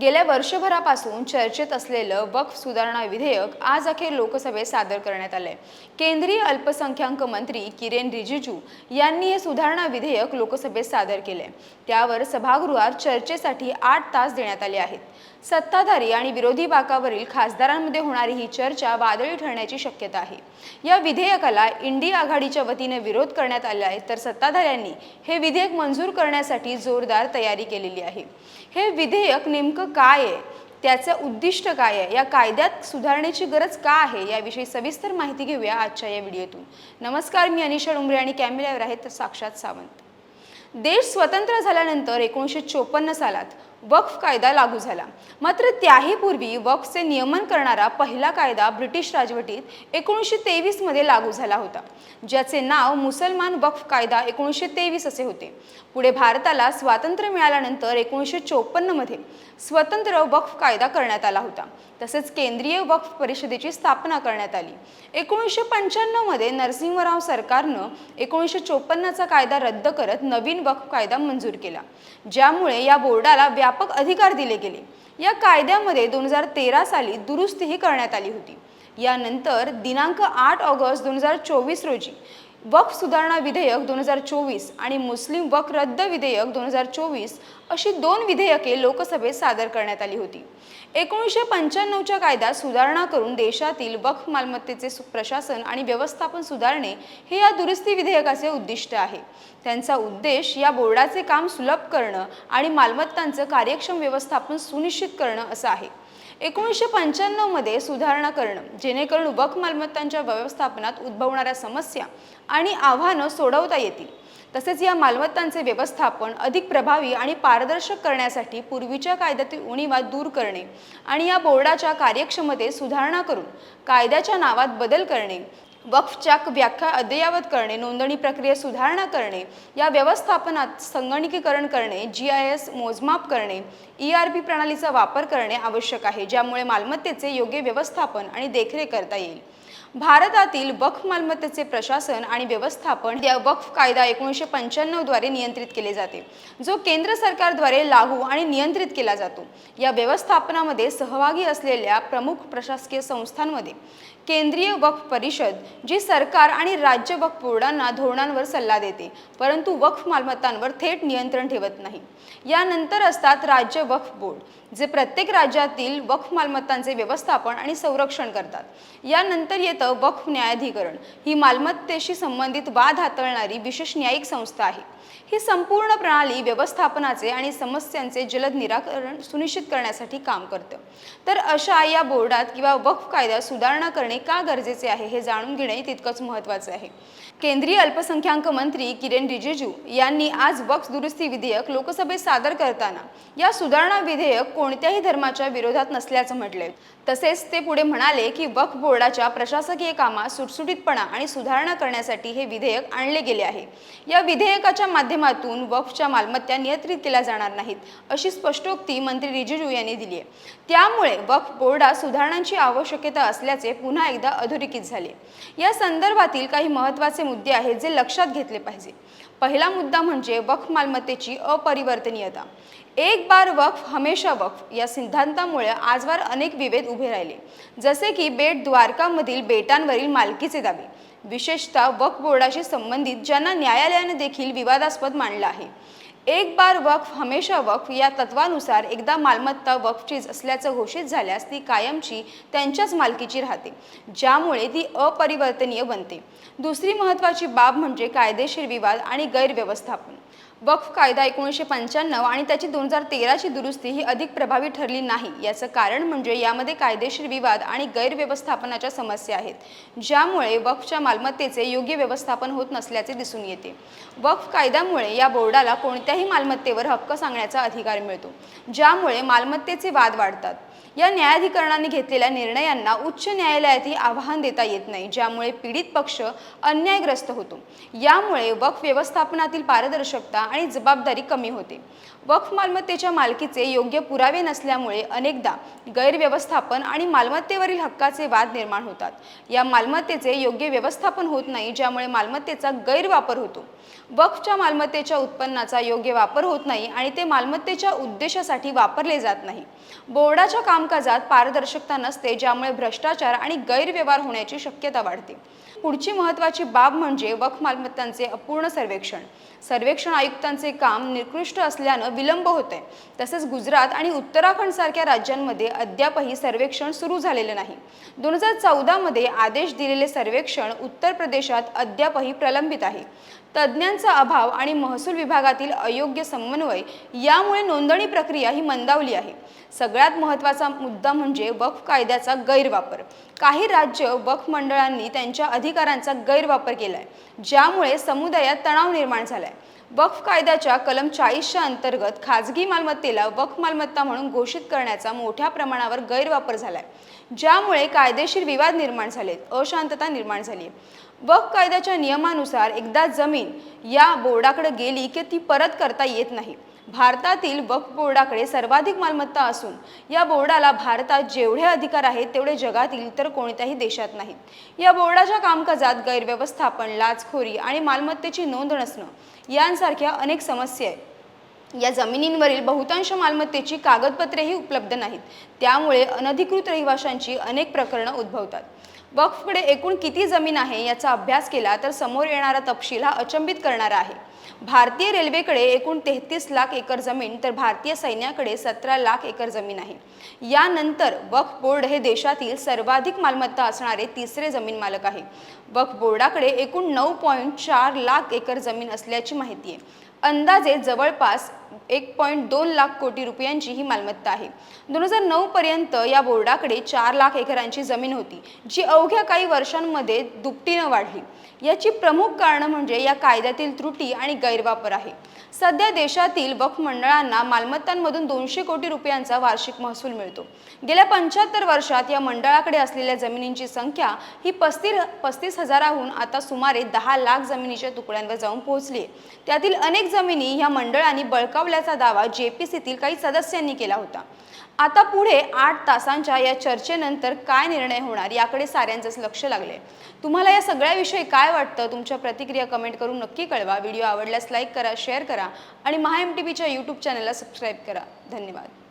गेल्या वर्षभरापासून चर्चेत असलेलं वक्फ सुधारणा विधेयक आज अखेर लोकसभेत सादर करण्यात आलंय. केंद्रीय अल्पसंख्याक मंत्री किरेन रिजिजू यांनी हे सुधारणा विधेयक लोकसभेत सादर केलंय. त्यावर सभागृहात चर्चेसाठी आठ तास देण्यात आले आहेत. सत्ताधारी आणि विरोधी बाकावरील खासदारांमध्ये होणारी ही चर्चा वादळी ठरण्याची शक्यता आहे. या विधेयकाला इंडिया आघाडीच्या वतीने विरोध करण्यात आला आहे तर सत्ताधाऱ्यांनी हे विधेयक मंजूर करण्यासाठी जोरदार तयारी केलेली आहे. हे विधेयक नेमकं काय आहे? त्याचं उद्दिष्ट काय आहे? या कायद्यात सुधारणेची गरज का आहे? याविषयी सविस्तर माहिती घेऊया आजच्या या व्हिडिओतून. नमस्कार मी अनिशा डुंबरे आणि कॅमेऱ्यावर आहेत साक्षात सावंत. देश स्वतंत्र झाल्यानंतर एकोणीसशे चोपन्न सालात वक्फ कायदा लागू झाला. मात्र त्याही पूर्वी वक्फचे नियमन करणारा पहिला कायदा ब्रिटिश राजवटीत एकोणीसशे तेवीसमध्ये लागू झाला होता. ज्याचे नाव मुसलमान वक्फ कायदा एकोणीसशे तेवीस असे होते. पुढे भारताला स्वातंत्र्य मिळाल्यानंतर एकोणीसशे चोपन्नमध्ये स्वतंत्र वक्फ कायदा करण्यात आला होता. तसेच केंद्रीय वक्फ परिषदेची स्थापना करण्यात आली. एकोणीसशे पंच्याण्णवमध्ये नरसिंहराव सरकारनं एकोणीसशे चोपन्नचा कायदा रद्द करत नवीन वक्फ कायदा मंजूर केला. ज्यामुळे या बोर्डाला व्यापक अधिकार दिले गेले. या कायद्यामध्ये दोन हजार तेरा साली दुरुस्तीही करण्यात आली होती. यानंतर दिनांक आठ ऑगस्ट दोन हजार चोवीस रोजी वक्फ सुधारणा विधेयक दोन हजार चोवीस आणि मुस्लिम वक्फ रद्द विधेयक दोन हजार चोवीस अशी दोन विधेयके लोकसभेत सादर करण्यात आली होती. एकोणीसशे पंच्याण्णवच्या कायद्यात सुधारणा करून देशातील वक्फ मालमत्तेचे सु- प्रशासन आणि व्यवस्थापन सुधारणे हे या दुरुस्ती विधेयकाचे उद्दिष्ट आहे. त्यांचा उद्देश या बोर्डाचे काम सुलभ करणं आणि मालमत्तांचं कार्यक्षम व्यवस्थापन सुनिश्चित करणं असं आहे. एकोणीसशे पंच्याण्णवमध्ये सुधारणा करणं जेणेकरून वक मालमत्तांच्या व्यवस्थापनात उद्भवणाऱ्या समस्या आणि आव्हानं सोडवता येतील. तसेच या मालमत्तांचे व्यवस्थापन अधिक प्रभावी आणि पारदर्शक करण्यासाठी पूर्वीच्या कायद्यातील उणीवा दूर करणे आणि या बोर्डाच्या कार्यक्षमतेत सुधारणा करून कायद्याच्या नावात बदल करणे वक्फच्या व्याख्या अद्ययावत करणे नोंदणी प्रक्रियेत सुधारणा करणे या व्यवस्थापनात संगणकीकरण करणे जी आय एस मोजमाप करणे ई आर पी प्रणालीचा वापर करणे आवश्यक आहे ज्यामुळे मालमत्तेचे योग्य व्यवस्थापन आणि देखरेख करता येईल. भारतातील वक्फ मालमत्तेचे प्रशासन आणि व्यवस्थापन या वक्फ कायदा एकोणीसशे पंच्याण्णवद्वारे नियंत्रित केले जाते जो केंद्र सरकारद्वारे लागू आणि नियंत्रित केला जातो. या व्यवस्थापनामध्ये सहभागी असलेल्या प्रमुख प्रशासकीय संस्थांमध्ये केंद्रीय वक्फ परिषद जी सरकार आणि राज्य वक्फ बोर्डांना धोरणांवर सल्ला देते परंतु वक्फ मालमत्तांवर थेट नियंत्रण ठेवत नाही. यानंतर असतात राज्य वक्फ बोर्ड जे प्रत्येक राज्यातील वक्फ मालमत्तांचे व्यवस्थापन आणि संरक्षण करतात. यानंतर येतं वक्फ न्यायाधिकरण. ही मालमत्तेशी संबंधित वाद हाताळणारी विशेष न्यायिक संस्था आहे. ही संपूर्ण प्रणाली व्यवस्थापनाचे आणि समस्यांचे जलद निराकरण सुनिश्चित करण्यासाठी काम करतं. तर अशा या बोर्डात किंवा वक्फ कायद्यात सुधारणा करणे का गरजेचे आहे हे जाणून घेणे तितकंच महत्त्वाचं आहे. केंद्रीय अल्पसंख्याक मंत्री किरेन रिजिजू यांनी आज वक्फ दुरुस्ती विधेयक लोकसभेत सादर करताना या सुधारणा विधेयक कोणत्याही धर्माच्या विरोधात नसल्याचं म्हटले तसेच ते पुढे म्हणाले की वक्फ बोर्डाच्या प्रशासकीय कामात सुटसुटीतपणा आणि सुधारणा करण्यासाठी हे विधेयक आणले गेले आहे. या विधेयकाच्या माध्यमातून वक्फच्या मालमत्ता नियंत्रित केल्या जाणार नाहीत अशी स्पष्टोक्ती मंत्री रिजिजू यांनी दिली आहे त्यामुळे वक्फ बोर्डात सुधारणांची आवश्यकता असल्याचे पुन्हा एकदा अधोरेखित झाले. या संदर्भातील काही महत्त्वाचे मुद्दे आहेत जे लक्षात घेतले पाहिजे. पहिला मुद्दा म्हणजे वक्फ मालमत्तेची अपरिवर्तनीयता. एक बार वक्फ हमेशा वक्फ या सिद्धांतामुळे आजवर अनेक विभेद उभे राहिले. जसे की बेट द्वारकामधील बेटांवरील मालकीचे दावे. विशेषतः वक्फ बोर्डाशी संबंधित ज्यांना न्यायालयाने देखील विवादास्पद मानलं आहे. एक बार वक्फ हमेशा वक्फ या तत्वानुसार एकदा मालमत्ता वक्फचीच असल्याचं घोषित झाल्यास ती कायमची त्यांच्याच मालकीची राहते ज्यामुळे ती अपरिवर्तनीय बनते. दुसरी महत्त्वाची बाब म्हणजे कायदेशीर विवाद आणि गैरव्यवस्थापन. वक्फ कायदा एकोणीसशे पंच्याण्णव आणि त्याची दोन हजार तेराची दुरुस्ती ही अधिक प्रभावी ठरली नाही. याचं कारण म्हणजे यामध्ये कायदेशीर विवाद आणि गैरव्यवस्थापनाच्या समस्या आहेत ज्यामुळे वक्फच्या मालमत्तेचे योग्य व्यवस्थापन होत नसल्याचे दिसून येते. वक्फ कायद्यामुळे या बोर्डाला कोणत्याही मालमत्तेवर हक्क सांगण्याचा अधिकार मिळतो ज्यामुळे मालमत्तेचे वाद वाढतात. या न्यायाधिकरणाने घेतलेल्या निर्णयांना उच्च न्यायालयातही आव्हान देता येत नाही ज्यामुळे पीडित पक्ष अन्यायग्रस्त होतो. यामुळे वक्फ व्यवस्थापनातील पारदर्शकता आणि जबाबदारी कमी होते. वक्फ मालमत्तेच्या मालकीचे योग्य पुरावे नसल्यामुळे अनेकदा गैरव्यवस्थापन आणि मालमत्तेवरील हक्काचे वाद निर्माण होतात. या मालमत्तेचे योग्य व्यवस्थापन होत नाही ज्यामुळे मालमत्तेचा गैरवापर होतो. वक्फच्या मालमत्तेच्या उत्पन्नाचा योग्य वापर होत नाही आणि ते मालमत्तेच्या उद्देशासाठी वापरले जात नाही. बोर्डाच्या कामकाजात पारदर्शकता नसते ज्यामुळे भ्रष्टाचार आणि गैरव्यवहार होण्याची शक्यता वाढते. पुढची महत्त्वाची बाब म्हणजे वक्फ मालमत्तांचे अपूर्ण सर्वेक्षण. सर्वेक्षण आयुक्तांचे काम निकृष्ट असल्यानं विलंब होते तसेच गुजरात आणि उत्तराखंड सारख्या राज्यांमध्ये अद्यापही सर्वेक्षण सुरू झालेले नाही. दोन हजार चौदामध्ये आदेश दिलेले सर्वेक्षण उत्तर प्रदेशात अद्यापही प्रलंबित आहे. तज्ज्ञांचा अभाव आणि महसूल विभागातील अयोग्य समन्वय यामुळे नोंदणी प्रक्रिया ही मंदावली आहे. सगळ्यात महत्त्वाचा मुद्दा म्हणजे वक्फ कायद्याचा गैरवापर. काही राज्य वक्फ मंडळांनी त्यांच्या अधिकारांचा गैरवापर केलाय ज्यामुळे समुदायात तणाव निर्माण झालाय. वक्फ कायद्याच्या कलम चाळीसच्या अंतर्गत खाजगी मालमत्तेला वक्फ मालमत्ता म्हणून घोषित करण्याचा मोठ्या प्रमाणावर गैरवापर झालाय ज्यामुळे कायदेशीर विवाद निर्माण झालेत अशांतता निर्माण झाली वक्फ कायद्याच्या नियमानुसार एकदा जमीन या बोर्डाकडे गेली की ती परत करता येत नाही. भारतातील वक्फ बोर्डाकडे सर्वाधिक मालमत्ता असून या बोर्डाला भारतात जेवढे अधिकार आहेत तेवढे जगातील इतर कोणत्याही देशात नाहीत. या बोर्डाच्या कामकाजात गैरव्यवस्थापन लाचखोरी आणि मालमत्तेची नोंद नसणं यांसारख्या अनेक समस्या आहेत. या जमिनींवरील बहुतांश मालमत्तेची कागदपत्रेही उपलब्ध नाहीत. त्यामुळे अनधिकृत रहिवाशांची अनेक प्रकरणं उद्भवतात. वक्फकडे एकूण किती जमीन आहे याचा अभ्यास केला तर समोर येणारा तपशील हा अचंबित करणारा आहे. भारतीय रेल्वेकडे एकूण तेहतीस लाख एकर जमीन तर भारतीय सैन्याकडे सतरा लाख एकर जमीन आहे. यानंतर वक्फ बोर्ड हे देशातील सर्वाधिक मालमत्ता असणारे तिसरे जमीन मालक आहे. वक्फ बोर्डाकडे एकूण नऊ पॉईंट चार लाख एकर जमीन असल्याची माहिती आहे. अंदाजे जवळपास एक पॉईंट दोन लाख कोटी रुपयांची ही मालमत्ता आहे. दोन हजार नऊ पर्यंत या बोर्डाकडे चार लाख एकरांची जमीन होती जी अवघ्या काही वर्षांमध्ये दुपटीनं वाढली. याची प्रमुख कारणं म्हणजे या कायद्यातील त्रुटी आणि गैरवापर आहे. सध्या देशातील वक्फ मंडळांना मालमत्तांमधून दोनशे कोटी रुपयांचा वार्षिक महसूल मिळतो. गेल्या पंच्याहत्तर वर्षात या मंडळाकडे असलेल्या जमिनींची संख्या ही पस्तीस पस्तीस हजाराहून आता सुमारे दहा लाख जमिनीच्या तुकड्यांवर जाऊन पोहोचली आहे. त्यातील अनेक जमिनी या मंडळांनी दुखावल्याचा दावा जेपीसीतील काही सदस्यांनी केला होता. आता पुढे आठ तासांच्या या चर्चेनंतर काय निर्णय होणार याकडे साऱ्यांचंच लक्ष लागले. तुम्हाला या सगळ्याविषयी काय वाटतं? तुमच्या प्रतिक्रिया कमेंट करून नक्की कळवा. व्हिडिओ आवडल्यास लाईक करा शेअर करा आणि महा एम टी व्हीच्या यूट्यूब चॅनलला सबस्क्राईब करा. धन्यवाद.